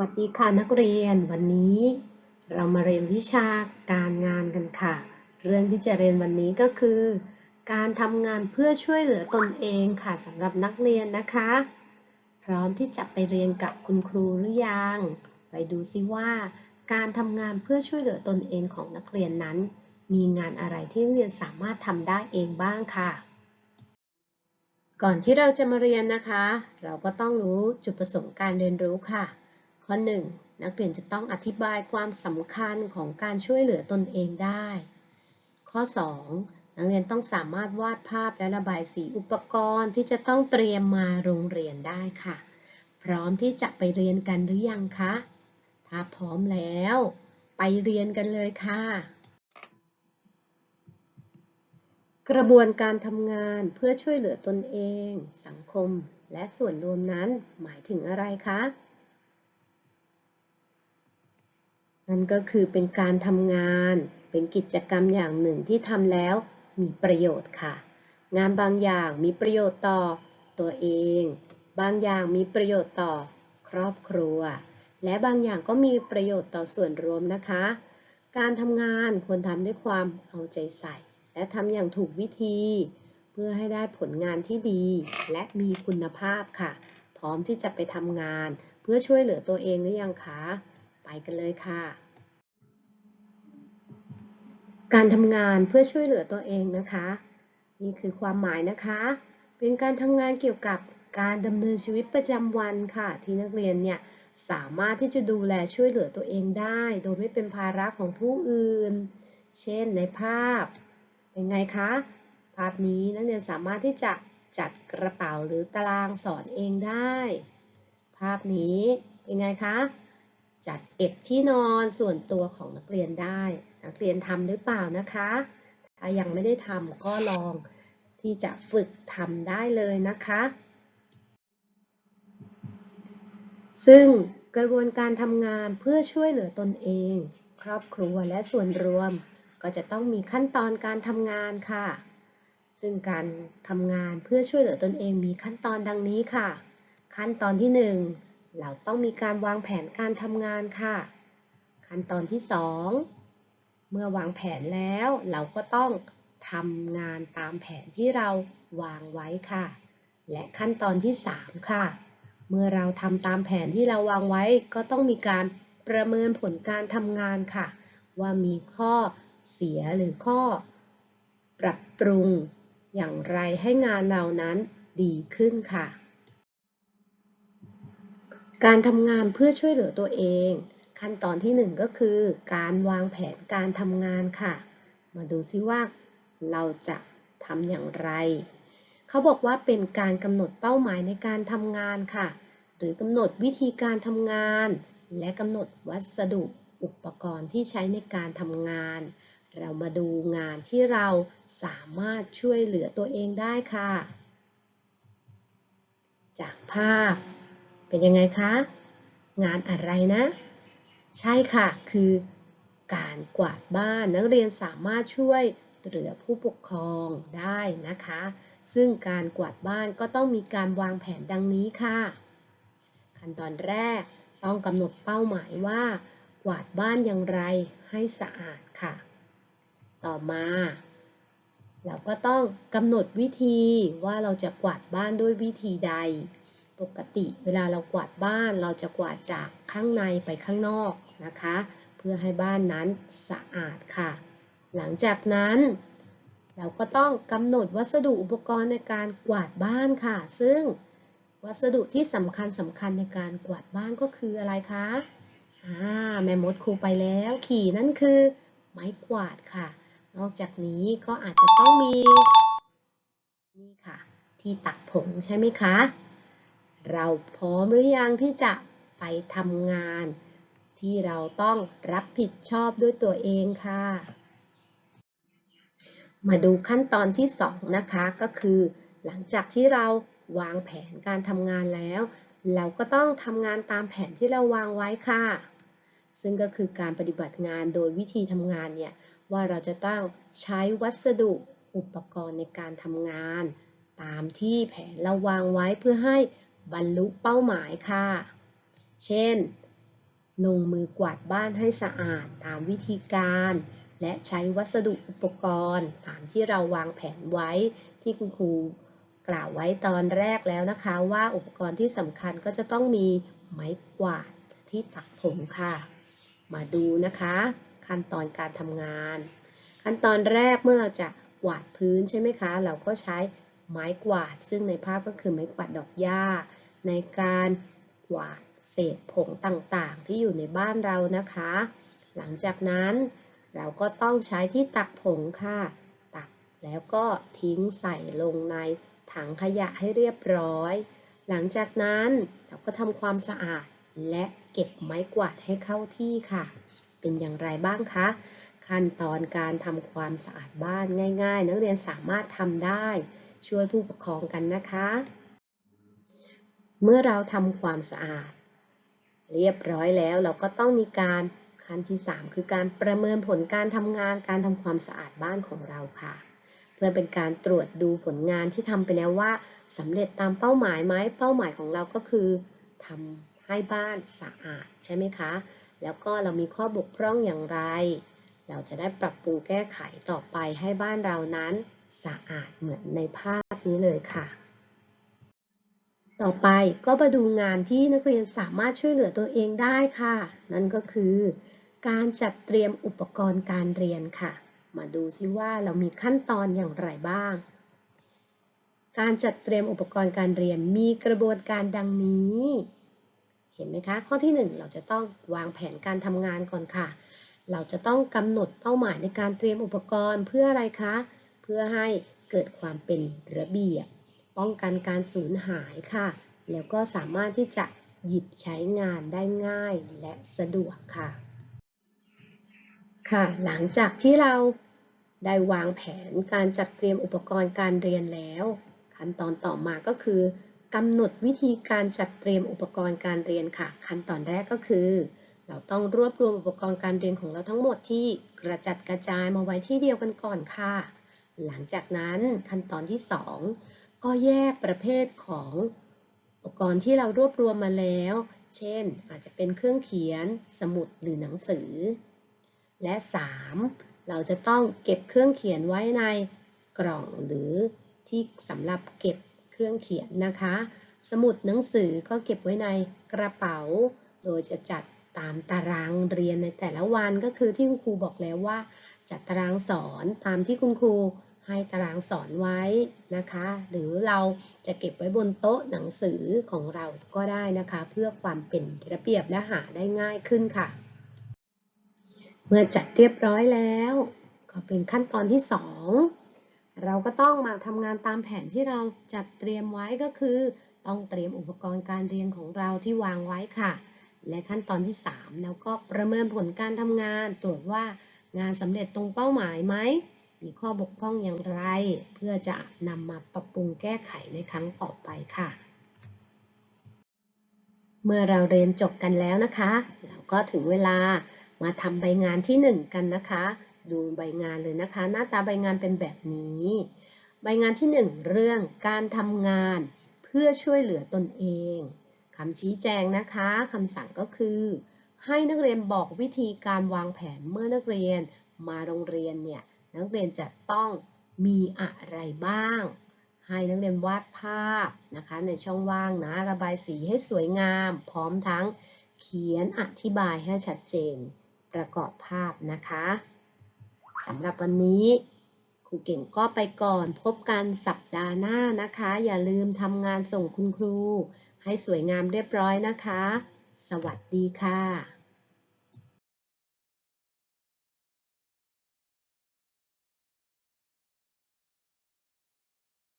วัสดีค่ะนักเรียนวันนี้เรามาเรียนวิชาการงานกันค่ะ เรื่องที่จะเรียนวันนี้ก็คือ การทำงานเพื่อช่วยเหลือตนเองค่ะสำหรับนักเรียนนะคะ พร้อมที่จะไปเรียนกับคุณครูหรือยัง ไปดูซิว่า การทำงานเพื่อช่วยเหลือตนเองของนักเรียนนั้น มีงานอะไรที่นักเรียนสามารถทำได้เองบ้างค่ะก่อนที่เราจะมาเรียนนะคะ เราก็ต้องรู้จุดประสงค์การเรียนรู้ค่ะ ข้อ 1. นักเรียนจะต้องอธิบายความสำคัญของการช่วยเหลือตนเองได้ ข้อ 2. นักเรียนต้องสามารถวาดภาพและระบายสีอุปกรณ์ที่จะต้องเตรียมมาโรงเรียนได้ค่ะ พร้อมที่จะไปเรียนกันหรือยังคะ ถ้าพร้อมแล้ว ไปเรียนกันเลยค่ะ กระบวนการทำงานเพื่อช่วยเหลือตนเอง สังคม และส่วนรวมนั้นหมายถึงอะไรคะ นั่นก็คือเป็นการทำงาน เป็นกิจกรรมอย่างหนึ่งที่ทำแล้วมีประโยชน์ค่ะ งานบางอย่างมีประโยชน์ต่อตัวเอง บางอย่างมีประโยชน์ต่อครอบครัว และบางอย่างก็มีประโยชน์ต่อส่วนรวมนะคะ การทำงานควรทำด้วยความเอาใจใส่ และทำอย่างถูกวิธี เพื่อให้ได้ผลงานที่ดี และมีคุณภาพค่ะ พร้อมที่จะไปทำงาน เพื่อช่วยเหลือตัวเองหรือยังคะ ไปกันเลยค่ะ การทำงานเพื่อช่วยเหลือตัวเองนะคะ นี่คือความหมายนะคะ เป็นการทำงานเกี่ยวกับการดำเนินชีวิตประจำวันค่ะ ที่นักเรียนเนี่ยสามารถที่จะดูแลช่วยเหลือตัวเองได้ โดยไม่เป็นภาระของผู้อื่น เช่นในภาพ เป็นไงคะ ภาพนี้นักเรียนสามารถที่จะจัดกระเป๋าหรือตารางสอนเองได้ ภาพนี้เป็นไงคะ จัดเก็บที่นอนส่วนตัวของนักเรียนได้ นักเรียนทำหรือเปล่านะคะ ถ้ายังไม่ได้ทำก็ลองที่จะฝึกทำได้เลยนะคะ ซึ่งกระบวนการทำงานเพื่อช่วยเหลือตนเอง ครอบครัวและส่วนรวม ก็จะต้องมีขั้นตอนการทำงานค่ะ ซึ่งการทำงานเพื่อช่วยเหลือตนเองมีขั้นตอนดังนี้ค่ะ ขั้นตอนที่ 1 เราต้องมีการวางแผนการทำงานค่ะ ขั้นตอนที่ 2 เมื่อวางแผนแล้วเราก็ต้องทำงานตามแผนที่เราวางไว้ค่ะ และขั้นตอนที่ 3 ค่ะ เมื่อเราทำตามแผนที่เราวางไว้ ก็ต้องมีการประเมินผลการทำงานค่ะ ว่ามีข้อเสียหรือข้อ ปรับปรุงอย่างไรให้งานเรานั้นดีขึ้นค่ะ การทำงานเพื่อช่วยเหลือตัวเอง ขั้นตอนที่ 1 ก็คือ การวางแผนการทำงานค่ะ มาดูซิว่าเราจะทำอย่างไร เขาบอกว่าเป็นการกำหนดเป้าหมายในการทำงานค่ะ หรือกำหนดวิธีการทำงาน และกำหนดวัสดุอุปกรณ์ที่ใช้ในการทำงาน เรามาดูงานที่เราสามารถช่วยเหลือตัวเองได้ค่ะ จากภาพ เป็นยังไงคะ งานอะไรนะ ใช่ค่ะ คือ การกวาดบ้านนักเรียนสามารถช่วยเหลือผู้ปกครองได้นะคะ ซึ่งการกวาดบ้านก็ต้องมีการวางแผนดังนี้ค่ะ ขั้นตอนแรกต้องกำหนดเป้าหมายว่า กวาดบ้านอย่างไรให้สะอาดค่ะ ต่อมาเราก็ต้องกำหนดวิธีว่าเราจะกวาดบ้านด้วยวิธีใด ปกติเวลาเรากวาดบ้านเราจะกวาดจากข้างในไปข้างนอกนะคะ เพื่อให้บ้านนั้นสะอาดค่ะ หลังจากนั้น เราก็ต้องกำหนดวัสดุอุปกรณ์ในการกวาดบ้านค่ะ ซึ่งวัสดุที่สำคัญสำคัญในการกวาดบ้านก็คืออะไรคะอ่าแม่มดครูไปแล้ว ขี่นั่นคือไม้กวาดค่ะ นอกจากนี้ก็อาจจะต้องมี นี่ค่ะ ที่ตักผงใช่ไหมคะ เราพร้อมหรือยังที่จะไปทำงาน ที่เราต้องรับผิดชอบด้วยตัวเองค่ะ มาดูขั้นตอนที่ 2 นะคะก็คือ หลังจากที่เราวางแผนการทำงานแล้ว เราก็ต้องทำงานตามแผนที่เราวางไว้ค่ะ ซึ่งก็คือการปฏิบัติงานโดยวิธีทำงานเนี่ยว่าเราจะต้องใช้วัสดุอุปกรณ์ในการทำงาน ตามที่แผนเราวางไว้เพื่อให้ บรรลุเป้าหมายค่ะ เช่น ลงมือกวาดบ้านให้สะอาดตามวิธีการ และใช้วัสดุอุปกรณ์ ตามที่เราวางแผนไว้ที่คุณครูกล่าวไว้ตอนแรกแล้วนะคะ ว่าอุปกรณ์ที่สำคัญก็จะต้องมีไม้กวาดที่ตักผมค่ะ มาดูนะคะ ขั้นตอนการทำงาน ขั้นตอนแรกเมื่อเราจะกวาดพื้นใช่ไหมคะ เราก็ใช้ ไม้กวาด ซึ่งในภาพก็คือไม้กวาดดอกหญ้า ในการกวาดเศษผงต่างๆ ที่อยู่ในบ้านเรานะคะ หลังจากนั้นเราก็ต้องใช้ที่ตักผงค่ะ ตักแล้วก็ทิ้งใส่ลงในถังขยะให้เรียบร้อย หลังจากนั้นเราก็ทำความสะอาดและเก็บไม้กวาดให้เข้าที่ค่ะ เป็นอย่างไรบ้างคะ ขั้นตอนการทำความสะอาดบ้านง่าย ๆ นักเรียนสามารถทำได้ ช่วยผู้ปกครองกันนะคะ เมื่อเราทำความสะอาด เรียบร้อยแล้วเราก็ต้องมีการขั้นที่ 3 คือการประเมินผลการทำงานการทำความสะอาดบ้านของเราค่ะ เพื่อเป็นการตรวจดูผลงานที่ทำไปแล้วว่าสำเร็จตามเป้าหมายไหมเป้าหมายของเราก็คือทำให้บ้านสะอาดใช่ไหมคะ แล้วก็เรามีข้อบกพร่องอย่างไร เราจะได้ปรับปรุงแก้ไขต่อไปให้บ้านเรานั้น สะอาดเหมือนในภาพนี้เลยค่ะ ต่อไปก็มาดูงานที่นักเรียนสามารถช่วยเหลือตัวเองได้ค่ะ นั่นก็คือ การจัดเตรียมอุปกรณ์การเรียนค่ะ มาดูซิว่าเรามีขั้นตอนอย่างไรบ้าง การจัดเตรียมอุปกรณ์การเรียนมีกระบวนการดังนี้ เห็นไหมคะ ข้อที่ 1 เราจะต้องวางแผนการทำงานก่อนค่ะเราจะต้องกำหนดเป้าหมายในการเตรียมอุปกรณ์เพื่ออะไรคะ เพื่อให้เกิดความเป็นระเบียบ ป้องกันการสูญหายค่ะ แล้วก็สามารถที่จะหยิบใช้งานได้ง่ายและสะดวกค่ะ ค่ะ หลังจากที่เราได้วางแผนการจัดเตรียมอุปกรณ์การเรียนแล้ว ขั้นตอนต่อมาก็คือกำหนดวิธีการจัดเตรียมอุปกรณ์การเรียนค่ะ ขั้นตอนแรกก็คือ เราต้องรวบรวมอุปกรณ์การเรียนของเราทั้งหมดที่กระจัดกระจายมาไว้ที่เดียวกันก่อนค่ะ หลังจากนั้นขั้นตอนที่ 2 ก็แยกประเภทของอุปกรณ์ที่เรารวบรวมมาแล้ว เช่น อาจจะเป็นเครื่องเขียน สมุดหรือหนังสือ และ 3. เราจะต้องเก็บเครื่องเขียนไว้ในกล่องหรือที่สำหรับเก็บเครื่องเขียนนะคะ สมุดหนังสือก็เก็บไว้ในกระเป๋า โดยจะจัดตามตารางเรียนในแต่ละวันก็คือที่คุณครูบอกแล้วว่า จัดตารางสอนตามที่คุณครูให้ตารางสอนไว้นะคะ หรือเราจะเก็บไว้บนโต๊ะหนังสือของเราก็ได้นะคะ เพื่อความเป็นระเบียบและหาได้ง่ายขึ้นค่ะ เมื่อจัดเรียบร้อยแล้ว ก็เป็นขั้นตอนที่ 2 เราก็ต้องมาทำงานตามแผนที่เราจัดเตรียมไว้ก็คือ ต้องเตรียมอุปกรณ์การเรียนของเราที่วางไว้ค่ะ และขั้นตอนที่ 3 แล้วก็ประเมินผลการทำงานตรวจว่า งานสำเร็จตรงเป้าหมายไหมมีข้อบกพร่องอย่างไร เพื่อจะนำมาปรับปรุงแก้ไขในครั้งต่อไปค่ะ เมื่อเราเรียนจบกันแล้วนะคะเราก็ถึงเวลามาทำใบงานที่ 1 กันนะคะ ดูใบงานเลยนะคะ หน้าตาใบงานเป็นแบบนี้ ใบงานที่ 1 เรื่องการทำงานเพื่อช่วยเหลือตนเองคำชี้แจงนะคะคำสั่งก็คือ ให้นักเรียนบอกวิธีการวางแผนเมื่อนักเรียนมาโรงเรียนเนี่ยนักเรียนจะต้องมีอะไรบ้าง ให้นักเรียนวาดภาพนะคะในช่องว่างนะระบายสีให้สวยงาม พร้อมทั้งเขียนอธิบายให้ชัดเจนประกอบภาพนะคะสำหรับวันนี้ครูเก่งก็ไปก่อนพบกันสัปดาห์หน้านะคะ อย่าลืมทำงานส่งคุณครู ให้สวยงามเรียบร้อยนะคะ สวัสดีค่ะ